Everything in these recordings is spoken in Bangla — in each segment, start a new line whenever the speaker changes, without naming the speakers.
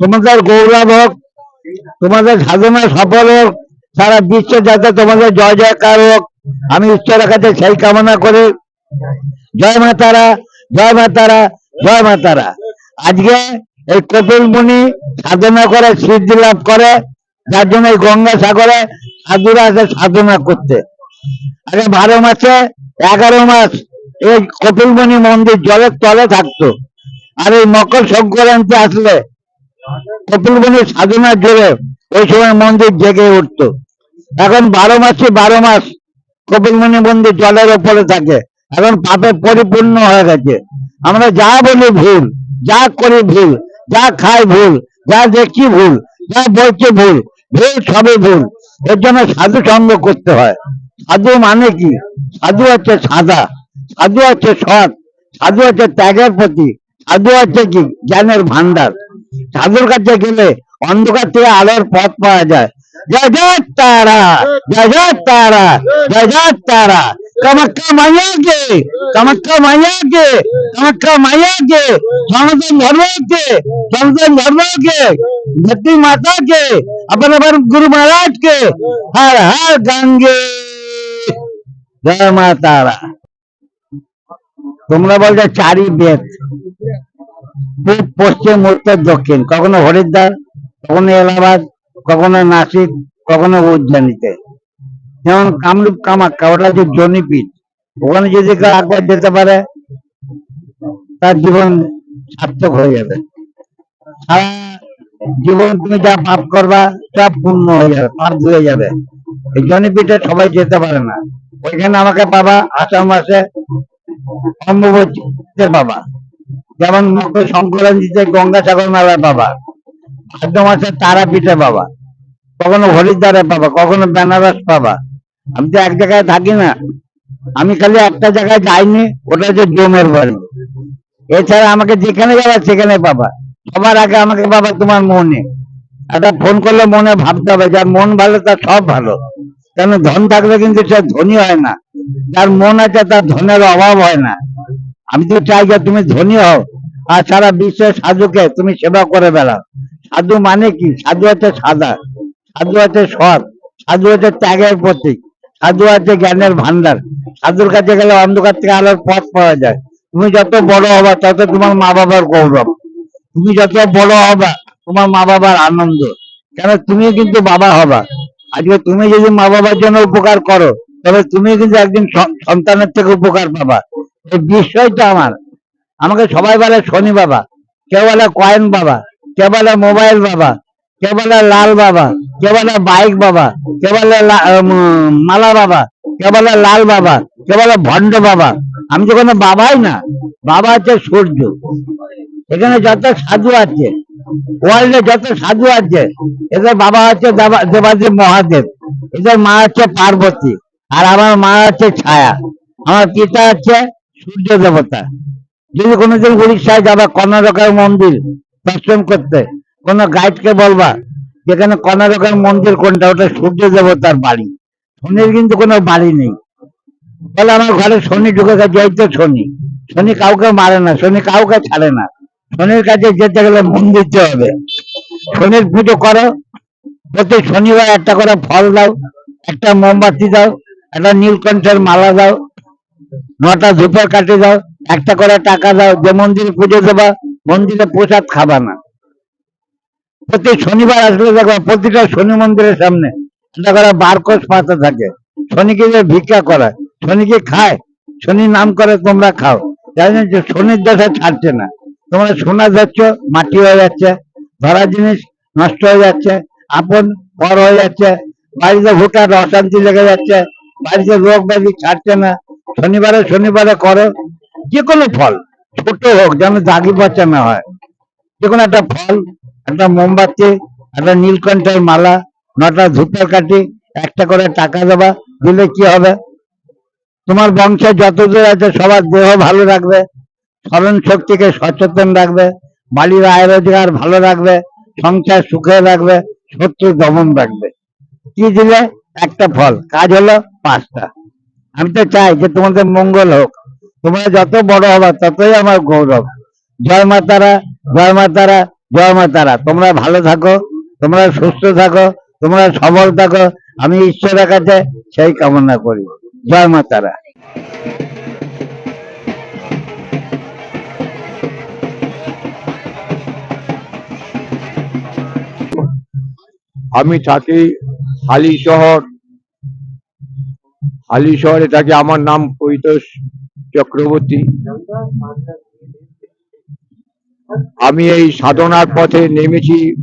তোমাদের গৌরব হোক, তোমাদের সাধনা সফল হোক, সারা বিশ্বে যাতে তোমাদের জয় জয়কার হোক, আমি ঈশ্বরের কাছে সেই কামনা করি। জয় মা তারা জয় মা তারা জয় মা তারা আজকে এই কপিল মুনি সাধনা করে, সিদ্ধি লাভ করে, যার জন্য এই গঙ্গা সাগরে সাধুরা আছে সাধনা করতে। আগে বারো মাসে এগারো মাস এই কপিলমণি মন্দির জলের তলে থাকতো। আর এই মকর সংক্রান্তি আসলে কপিলমণি সাধনার জোরে ওই সময় মন্দির জেগে উঠতো। এখন বারো মাসে বারো মাস কপিলমণি মন্দির জলের ওপরে থাকে। এখন পাপে পরিপূর্ণ হয়ে গেছে। আমরা যা বলি ভুল, যা করি ভুল, যা খাই ভুল, যা দেখছি ভুল, যা বলছি ভুল ভুল সবই ভুল। এর জন্য সাধু সঙ্গ করতে হয়। সাধু মানে কি সাধু হচ্ছে সাদা সাধু হচ্ছে সৎ সাধু হচ্ছে ত্যাগের প্রতি সাধু হচ্ছে কি জ্ঞানের ভান্ডার সাধুর কাছে গেলে অন্ধকার থেকে আলোর পথ পাওয়া যায় জয় জয় তারা জয় জয় তারা জয় জয় তারা কামাখ্যা মাইয়া কে কামাখ্যা মাইয়া কে কামাখ্যা মাইয়া কে সনাতন ধর্ম के सनातन धर्म के धरती माता के अपन अपन गुरु महाराज के हर हर गंगे জয় মা তারা তোমরা বলছো চারি বেদ পূব, পশ্চিম, উত্তর, দক্ষিণ। কখনো হরিদ্বার, কখনো এলাহাবাদ, কখনো নাসিক, কখনো উজ্জয়নীতে। যেমন কামরূপ কামাখ্যা ওটা হচ্ছে জনিপীঠ। ওখানে যদি কেউ একবার যেতে পারে, তার জীবন সার্থক হয়ে যাবে। সারা জীবন তুমি যা পাপ করবা, সব পূর্ণ হয়ে যাবে, পাপ ধুয়ে যাবে। এই জনিপীঠে সবাই যেতে পারে না। ওইখানে আমাকে পাবা আষাঢ় মাসে অম্বুবতীতে পাবা যেমন মকর সংক্রান্তিতে গঙ্গাসাগর মেলায় পাবা ভাদ্র মাসে তারাপীঠে পাবা কখনো হরিদ্বারে পাবা কখনো বেনারস পাবা আমি তো এক জায়গায় থাকি না। আমি খালি একটা জায়গায় যাইনি, ওটা হচ্ছে জমের বাড়ি। এছাড়া আমাকে যেখানে যাবা সেখানে পাবা সবার আগে আমাকে পাবা তোমার মনে। একটা ফোন করলে মনে ভাবতে হবে যার মন ভালো তার সব ভালো। কেন ধন থাকলে কিন্তু সে ধনী হয় না। যার মন আছে তার ধনের অভাব হয় না। আমি তো চাই যে তুমি ধনী হও আর সারা বিশ্বের সাধুকে তুমি সেবা করে বেড়াও। সাধু মানে কি? সাধু হচ্ছে সাদা, সাধু হচ্ছে সৎ সাধু হচ্ছে ত্যাগের প্রতীক, সাধু হচ্ছে জ্ঞানের ভান্ডার সাধুর কাছে গেলে অন্ধকার থেকে আলোর পথ পাওয়া যায়। তুমি যত বড় হবা, তত তোমার মা বাবার গৌরব। তুমি যত বড় হবা, তোমার মা বাবার আনন্দ। কেন তুমি কিন্তু বাবা হবা। আজকে তুমি যদি মা বাবার জন্য উপকার করো, তবে তুমি কিন্তু একদিন সন- সন্তানের থেকে উপকার পাবা। এই বিষয়টা আমার। আমাকে সবাই বলে শনি বাবা, কেউ বলে কয়েন বাবা, কেউ বলে মোবাইল বাবা, কেউ বলে লাল বাবা, কেউ বলে বাইক বাবা, কেউ বলে মালা বাবা, কেউ বলে লাল বাবা, কেউ বলে ভণ্ড বাবা। আমি তো কোনো বাবাই না। বাবা হচ্ছে সূর্য। এখানে যত সাধু আছে ওয়ার্ল্ডে যত সাধু আছে, এদের বাবা হচ্ছে দেবা- দেবাদেব মহাদেব। এদের মা হচ্ছে পার্বতী, আর আমার মা হচ্ছে ছায়া। আমার পিতা হচ্ছে সূর্য দেবতা। যদি কোনোদিন উড়িষ্যায় যাবা, কর্ণাটকের মন্দির দর্শন করতে, কোন গাইডকে বলবা, যেখানে কর্ণাটকের মন্দির কোনটা? ওটা সূর্য দেবতার বাড়ি। শনির কিন্তু কোনো বাড়ি নেই। বলে আমার ঘরে শনি ঢুকে গেছে তো শনি। শনি কাউকে মারে না, শনি কাউকে ছাড়ে না। শনির কাছে যেতে গেলে মন দিতে হবে। শনির পুজো করো, প্রতি শনিবার একটা করে ফল দাও, একটা মোমবাতি দাও, একটা নীলকণ্ঠের মালা দাও, নটা ধূপের কাঠি দাও, একটা করে টাকা দাও, যে মন্দিরে পুজো দেবা, মন্দিরে প্রসাদ খাবা না। প্রতি শনিবার আসলে দেখো প্রতিটা শনি মন্দিরের সামনে একটা করে বারকোষ পাতা থাকে। শনিকে যে ভিক্ষা করে শনিকে খায়, শনি নাম করে তোমরা খাও। জানি শনির দশা ছাড়ছে না। তোমরা সোনা যাচ্ছ, মাটি হয়ে যাচ্ছে, ধরা জিনিস নষ্ট হয়ে যাচ্ছে, আপন পর হয়ে যাচ্ছে, বাড়িতে ভুটার অশান্তি লেগে যাচ্ছে, বাড়িতে রোগ ব্যাধি ছাড়ছে না, শনিবারে শনিবারে করো, যে কোনো ফল, ছোট হোক, যেন দাগি পচা না হয়। যে কোনো একটা ফল, একটা মোমবাতি, একটা নীলকণ্ঠের মালা, নটা ধূপের কাঠি, একটা করে টাকা দেবা, দিলে কি হবে? তোমার বংশে যতদূর আছে, সবার দেহ ভালো রাখবে। স্মরণ শক্তিকে সচেতন রাখবে বাড়ির আয় রোজগার ভালো রাখবে, সংসার সুখে রাখবে, শত্রু দমন রাখবে। কি দিলে? একটা ফল। কাজ হলো পাঁচটা। আমি তো চাই যে তোমাদের মঙ্গল হোক। তোমরা যত বড় হবে, ততই আমার গৌরব। জয় মা তারা, জয় মা তারা, জয় মা তারা। তোমরা ভালো থাকো, তোমরা সুস্থ থাকো, তোমরা সবল থাকো। আমি ঈশ্বরের কাছে সেই কামনা করি। জয় মা তারা।
আমি থাকি হালি শহর। হালি শহরে থাকি, আমার নাম পৈতোষ চক্রবর্তী। আমি এই সাধনার পথে নেমেছি।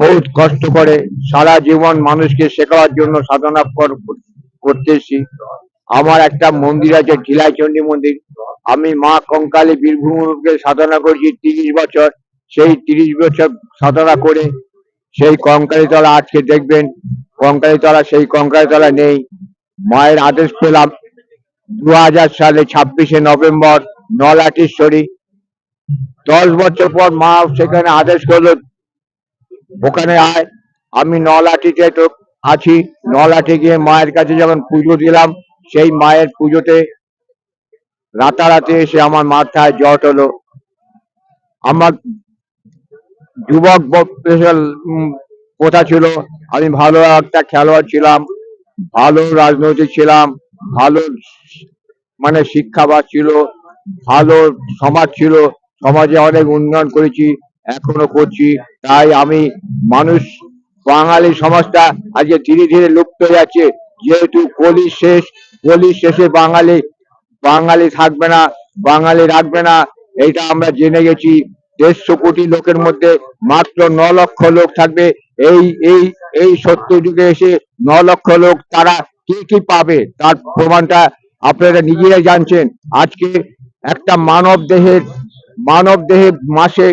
বহুত কষ্ট করে সারা জীবন মানুষকে শেখাবার জন্য সাধনা কর- করতেছি। আমার একটা মন্দির আছে, ঢিলাইচণ্ডী মন্দির। আমি মা কঙ্কালী বীরভূমকে সাধনা করেছি তিরিশ বছর। সেই তিরিশ বছর সাধনা করে সেই কঙ্কালীতলা আজকে দেখবেন। কঙ্কালীতলা সেই কঙ্কালীতলা নেই। মায়ের আদেশ পেলাম দু হাজার সালে ছাব্বিশে নভেম্বর নলাটেশ্বরী। দশ বছর পর মা সেখানে আদেশ করল, ওখানে আয়। আমি নলাটিতে তো আছি। নলাটি গিয়ে মায়ের কাছে যখন পুজো দিলাম, সেই মায়ের পুজোতে রাতারাতি এসে আমার মাথায় জট হলো। আমার যুবক কথা ছিল। আমি ভালো একটা খেলোয়াড় ছিলাম, ভালো রাজনৈতিক ছিলাম, ভালো মানে শিক্ষাবাদ ছিল, ভালো সমাজ ছিল, সমাজে অনেক উন্নয়ন করেছি, এখনও করছি। তাই আমি মানুষ, বাঙালি সমাজটা আজকে ধীরে ধীরে লুপ্ত হয়ে যাচ্ছে। যেহেতু কলি শেষ, কলি শেষে বাঙালি বাঙালি থাকবে না, বাঙালি রাখবে না এইটা আমরা জেনে গেছি। দেড়শো কোটি লোকের মধ্যে মাত্র ন লক্ষ লোক থাকবে। এই এই এই সত্য যুগে এসে ন লক্ষ লোক তারা কি কি পাবে তার প্রমাণটা আপনারা নিজেরাই জানছেন। আজকে একটা মানব দেহের মানব দেহে মাসে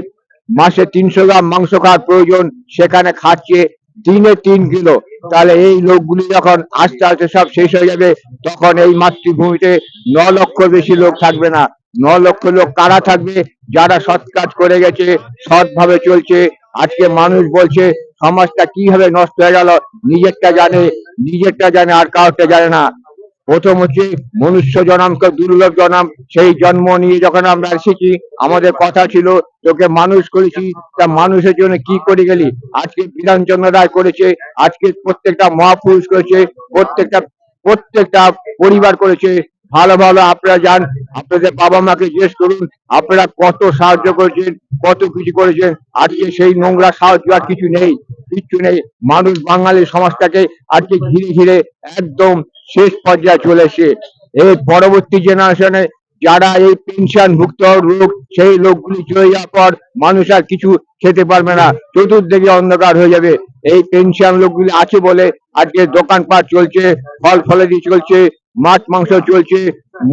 মাসে তিনশো গ্রাম মাংস খাওয়ার প্রয়োজন সেখানে খাচ্ছে দিনে তিন কিলো। তাহলে এই লোকগুলি যখন আস্তে আস্তে সব শেষ হয়ে যাবে, তখন এই মাতৃভূমিতে ন লক্ষ বেশি লোক থাকবে না। ন লক্ষ লোক কারা থাকবে? যারা সৎ কাজ করে গেছে, সৎভাবে চলছে। আজকে মানুষ বলছে, সমাজটা কীভাবে নষ্ট হয়ে গেল, নিজেরটা জানে নিজেরটা জানে আর কাউটা জানে না। প্রথম হচ্ছে মনুষ্য জন্মকে দুর্লভ জন্ম। সেই জন্ম নিয়ে যখন আমরা এসেছি, আমাদের কথা ছিল, তোকে মানুষ করেছি, তা মানুষের জন্য কি করে গেলি? আজকে বিধানচন্দ্র রায় করেছে, আজকে প্রত্যেকটা মহাপুরুষ করেছে, প্রত্যেকটা প্রত্যেকটা পরিবার করেছে। ভালো ভালো, আপনারা যান, আপনাদের বাবা মাকে জিজ্ঞেস করুন, আপনারা কত সাহায্য করেছেন, কত কিছু করেছেন, আজকে সেই নোংরা সাহায্য আর কিছু নেই, কিচ্ছু নেই, মানুষ বাঙালি সমাজটাকে আজকে ঘিরে ঘিরে একদম শেষ পর্যায়ে চলে এসে এই পরবর্তী জেনারেশনে যারা এই পেনশন ভুক্ত লোক, সেই লোকগুলি চলে যাওয়ার পর মানুষ আর কিছু খেতে পারবে না, চতুর্দিকে অন্ধকার হয়ে যাবে। এই পেনশন লোকগুলি আছে বলে আজকে দোকানপাট চলছে ফল ফলাদি চলছে মাছ, মাংস চলছে,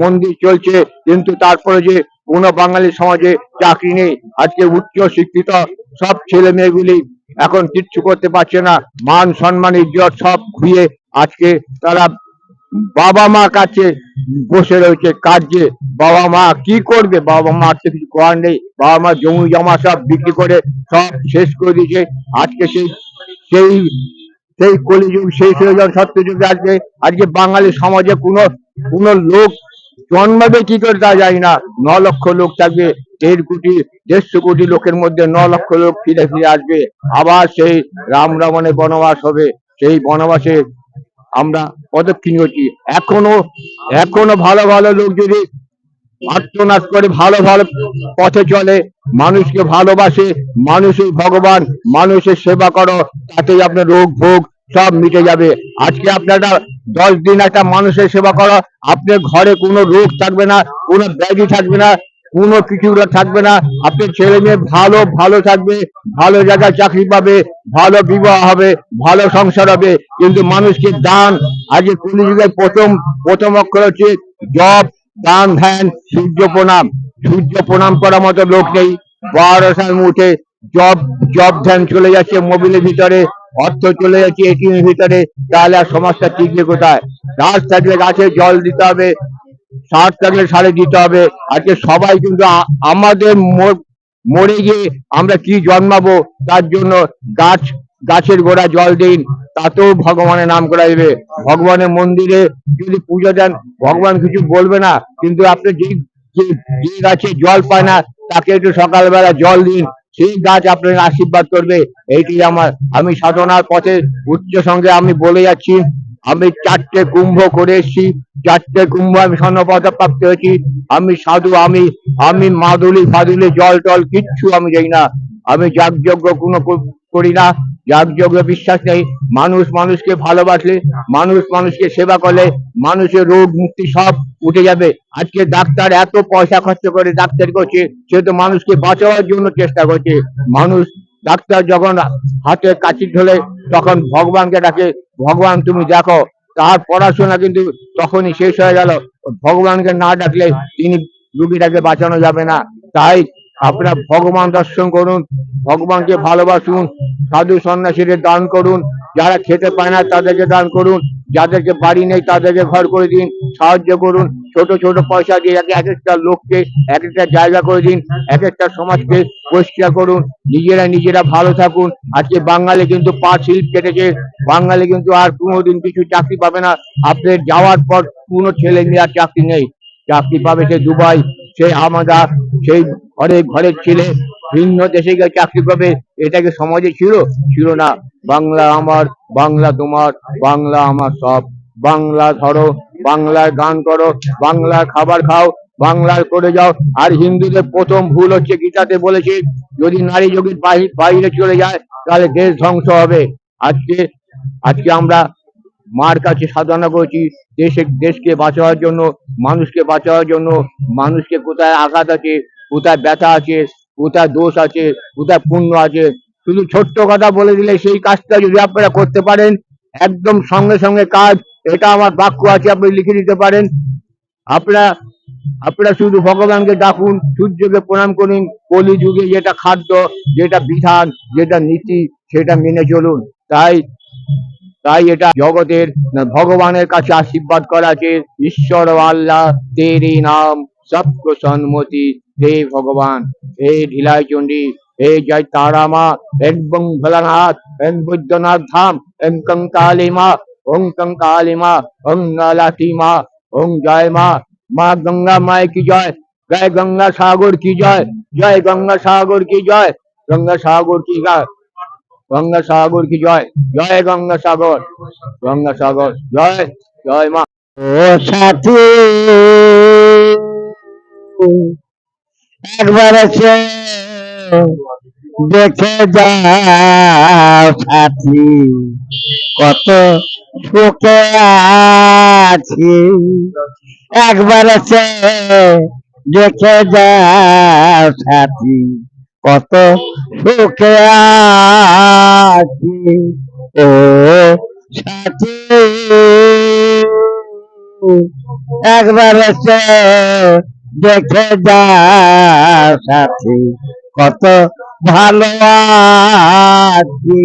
মন্দির চলছে, কিন্তু তারপরে যে কোনো বাঙালি সমাজে চাকরি নেই, আজকে উচ্চ শিক্ষিত সব ছেলে মেয়েগুলি এখন কিচ্ছু করতে পারছে না, মান সম্মান, ইজ্জত সব খুঁয়ে আজকে তারা বাবা মা কাছে বসে রয়েছে কাজে। বাবা মা কি করবে? বাবা মা তো কিছু করার নেই। বাবা মা জমি জমা সব বিক্রি করে সব শেষ করে দিয়েছে। আজকে সেই সেই সেই কলিযুগ সেই সৃজন সত্যযুগে আজকে আজকে বাঙালি সমাজে কোনো কোনো লোক জন্মাবে কি করে তা জানি না। ন লক্ষ লোক থাকবে, দেড় কোটি, দেড়শো কোটি লোকের মধ্যে ন লক্ষ লোক ফিরে ফিরে আসবে। আবার সেই রাম রাবণে বনবাস হবে, সেই বনবাসে আমরা পদক্ষিণ করছি। এখনও এখনও ভালো ভালো লোক যদি আত্মনাশ করে, ভালো ভালো পথে চলে, মানুষকে ভালোবাসে মানুষই ভগবান, মানুষের সেবা করো, তাতেই আপনার রোগ ভোগ সব মিটে যাবে। আজকে আপনারা দশ দিন একটা মানুষের সেবা করো। আপনার ঘরে কোনো রোগ থাকবে না, কোনো ব্যাধি থাকবে না, কোনো কিছু থাকবে না। আপনার ছেলে মেয়ে ভালো ভালো থাকবে, ভালো জায়গায় চাকরি পাবে, ভালো বিবাহ হবে, ভালো সংসার হবে। কিন্তু মানুষকে দান, আজকে কলিযুগের প্রথম প্রথম অক্ষর হচ্ছে জব দান, ধ্যান, সূর্য প্রণাম। সূর্য প্রণাম করার মতো লোক নেই। বারো সাল উঠে জব জব ধ্যান চলে যাচ্ছে মোবিলের ভিতরে। অর্থ চলে যাচ্ছে এটিএম ভিতরে, তাহলে আর সমাজটা টিকবে কোথায়? গাছ থাকলে গাছে জল দিতে হবে সার থাকলে সারে দিতে হবে। আজকে সবাই কিন্তু আমাদের মরে গিয়ে আমরা কি জন্মাবো? তার জন্য গাছ, গাছের গোড়া জল দিন, তাতেও ভগবানের নাম করা যাবে। ভগবানের মন্দিরে যদি পুজো দেন, ভগবান কিছু বলবে না। কিন্তু আপনি যে গাছে জল পায় না, তাকে একটু সকালবেলা জল দিন। সেই গাছ আপনার আশীর্বাদ করবে। এইটি আমার, আমি সাধনার পথে উচ্চ সঙ্গে আমি বলে যাচ্ছি। আমি চারটে কুম্ভ করে এসছি। চারটে কুম্ভ আমি স্বর্ণপদ প্রাপ্ত হয়েছি। আমি সাধু, আমি আমি মাদুলি ফাদুলি জল টল কিচ্ছু আমি যাই না। আমি যাগযজ্ঞ কোনো কর- না। যাগযজ্ঞ বিশ্বাস নেই। মানুষ মানুষকে ভালোবাসলে, মানুষ মানুষকে সেবা করলে, মানুষের রোগ মুক্তি সব উঠে যাবে। আজকে ডাক্তার এত পয়সা খরচ করে ডাক্তার করছে, সে তো মানুষকে বাঁচানোর জন্য চেষ্টা করছে। মানুষ ডাক্তার যখন হাতে কাচি ধরে তখন ভগবানকে ডাকে, ভগবান, তুমি দেখো। তার পড়াশোনা কিন্তু তখনই শেষ হয়ে গেল। ভগবানকে না ডাকলে তিনি রুগীটাকে বাঁচানো যাবে না। তাই আপনারা ভগবান দর্শন করুন, ভগবানকে ভালোবাসুন, সাধু সন্ন্যাসীদের দান করুন, যারা খেতে পায় না তাদেরকে দান করুন, যাদেরকে বাড়ি নেই তাদেরকে ঘর করে দিন, সাহায্য করুন, ছোট ছোট পয়সা দিয়ে এক এক একটা লোককে, এক একটা জায়গা করে দিন, এক একটা সমাজকে পরিষ্কার করুন, নিজেরা নিজেরা ভালো থাকুন। আজকে বাঙালি কিন্তু পা শিল্প কেটেছে, বাঙালি কিন্তু আর কোনোদিন কিছু চাকরি পাবে না। আপনার যাওয়ার পর কোনো ছেলে মেয়ে আর চাকরি নেই। চাকরি পাবে সে দুবাই, সে আমাদের সেই ঘরে ঘরের ছেলে, ভিন্ন দেশে গিয়ে চাকরি পাবে এটাকে সমাজে ছিল? ছিল না। বাংলা আমার, বাংলা তোমার, বাংলা আমার সব। বাংলা ধরো বাংলায় গান করো, বাংলার খাবার খাও, বাংলার করে যাও। আর হিন্দুদের প্রথম ভুল হচ্ছে গীতাতে বলেছে, যদি নারী যোগীর বাইরে চলে যায়, তাহলে দেশ ধ্বংস হবে। আজকে আজকে আমরা মার কাছে সাধনা করছি, দেশে দেশকে বাঁচানোর জন্য, মানুষকে বাঁচানোর জন্য, মানুষকে কোথায় আঘাত আছে কোথায় ব্যথা আছে, কোথায় দোষ আছে, কোথায় পুণ্য আছে। শুধু ছোট্ট কথা বলে দিলে সেই কাজটা যদি আপনারা করতে পারেন, একদম সঙ্গে সঙ্গে কাজ, এটা আমার বাক্য আছে, আপনি লিখে দিতে পারেন। আপনারা আপনারা শুধু ভগবানকে ডাকুন, সূর্যকে প্রণাম করুন কলি যুগে যেটা খাদ্য, যেটা বিধান, যেটা নীতি, সেটা মেনে চলুন। তাই তাই এটা জগতের ভগবানের কাছে আশীর্বাদ করা আছে। ঈশ্বর আল্লাহ, তেরি নাম সবকো সন্মতি হে ভগবান, হে ঢিলাই চণ্ডী, হে জয় তারা মা এম বং ভোলানাথ এম বৈদ্যনাথ ধাম, এম কঙ্কালী মা ওং কঙ্কালী মা ওং নালাতি মা ওং জয় মা মা গঙ্গা মায় কি জয় জয় গঙ্গা সাগর কি জয় জয় গঙ্গা সাগর কি জয়, গঙ্গা সাগর কি জয়, গঙ্গা সাগর কি জয় জয় গঙ্গা সাগর গঙ্গা সাগর, জয় জয় মা।
ও সাথী একবার এসে দেখে যাও সাথী, কত সুখে আছি। একবার এসে দেখে যাও সাথী, কত সুখে আছি। ও সাথী, একবার এসে দেখে যাও কত ভালো আছি।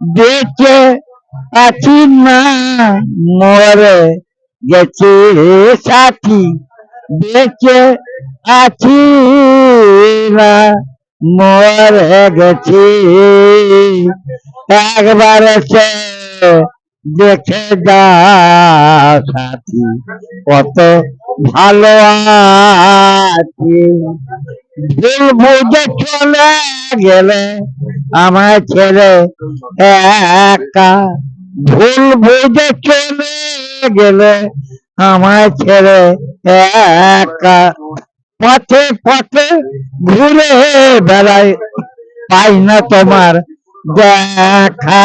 দেখে আছি না, মরে গেছি সাথী। দেখে আছি না, মরে গেছি। একবার এসে দেখে যাও সাথী কত ভালো আছি। ভুল বুঝে চলে গেলে আমার ছেলে একা। ভুল বুঝে চলে গেলে আমার ছেলে একা। পথে পথে ঘুরে বেড়াই, পাই না তোমার দেখা।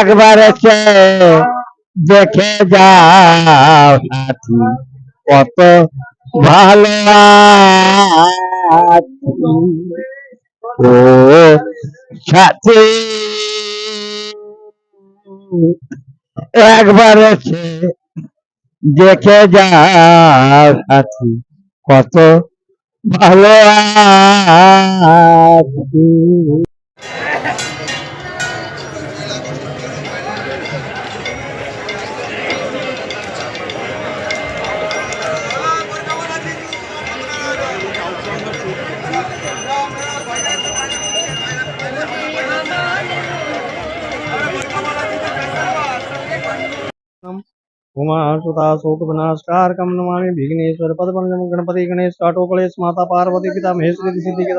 একবার এসে দেখে যাও সাথী কত ভালো ও সাথী, একবার এসে দেখে যাও সাথী কত ভালো আছি
शोक विनाशकार कम नमामि विघ्नेश्वर पद पंचम गणपति गणेश माता पार्वती पिता सिद्धि के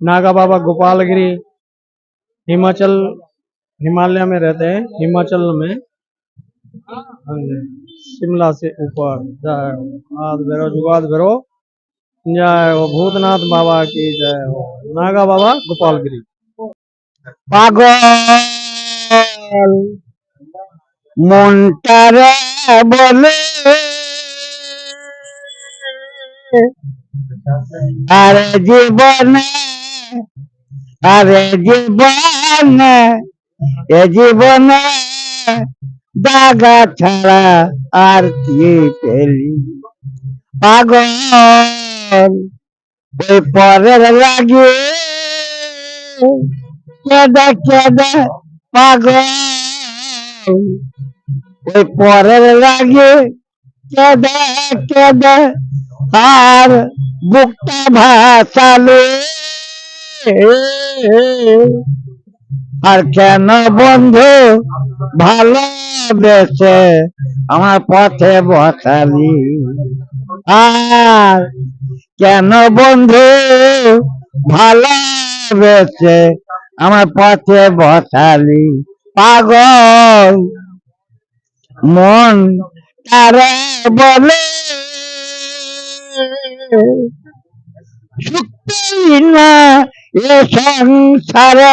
नागा बाबा हिमाचल, हिमालय में रहते हैं। हिमाचल में हाँ शिमला से ऊपर। जय आद भैरव जुगाद भैरव जय हो। भूतनाथ बाबा की जय हो। नागा बाबा गोपाल
गिरी पागल। মনটারে বলে। আরে জীবনে আরে জীবনে, এ জীবনে দাগা ছাড়া আর কি পেলি? পাগল পরের লাগে কেদে কেদে পাগল। ওই পরের লাগে কেদে কেদে আর বুকটা ভাসালে। আর কেন বন্ধু ভালোবেসে আমার পথে বসালি? আর কেন বন্ধু ভালোবেসে আমার পথে বসালি? পাগল মন তারে বলে সুখ না এ সংসারে,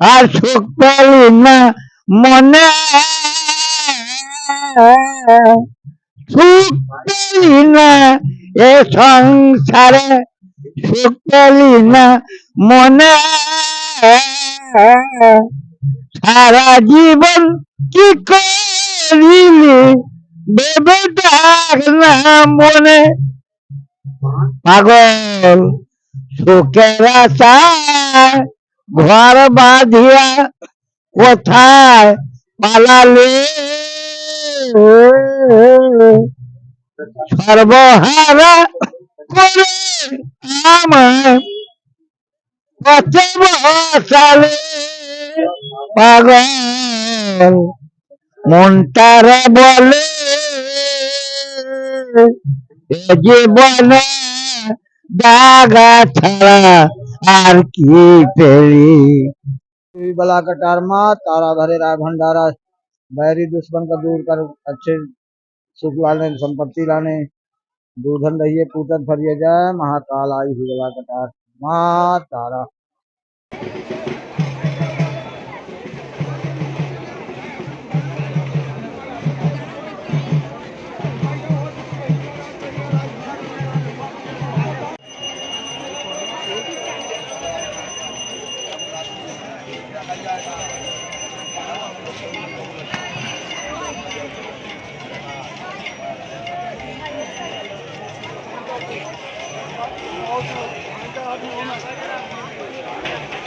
আর সুখ না মনে সুখ না এ সংসারে সুখ না মনে সারা জীবন কি করিলি ভেবে ডাক না মনে পাগল, সুখের আশায় ঘর বাঁধিয়া কোথায় পালালে? সর্বহারা করে আমার পথে বসালে। পাগল মনটারে বলে এ জীবনে দাগা ছাড়া আর কি পেলি
देवी बला कटार माँ तारा भरे राय भंडारा बैरी दुश्मन का दूर कर अच्छे सुख लाने संपत्ति लाने दूधन रहिए पूतन फरिए जाए महाकाल आई हुई बला कटार माँ तारा
Ja, ja, ja.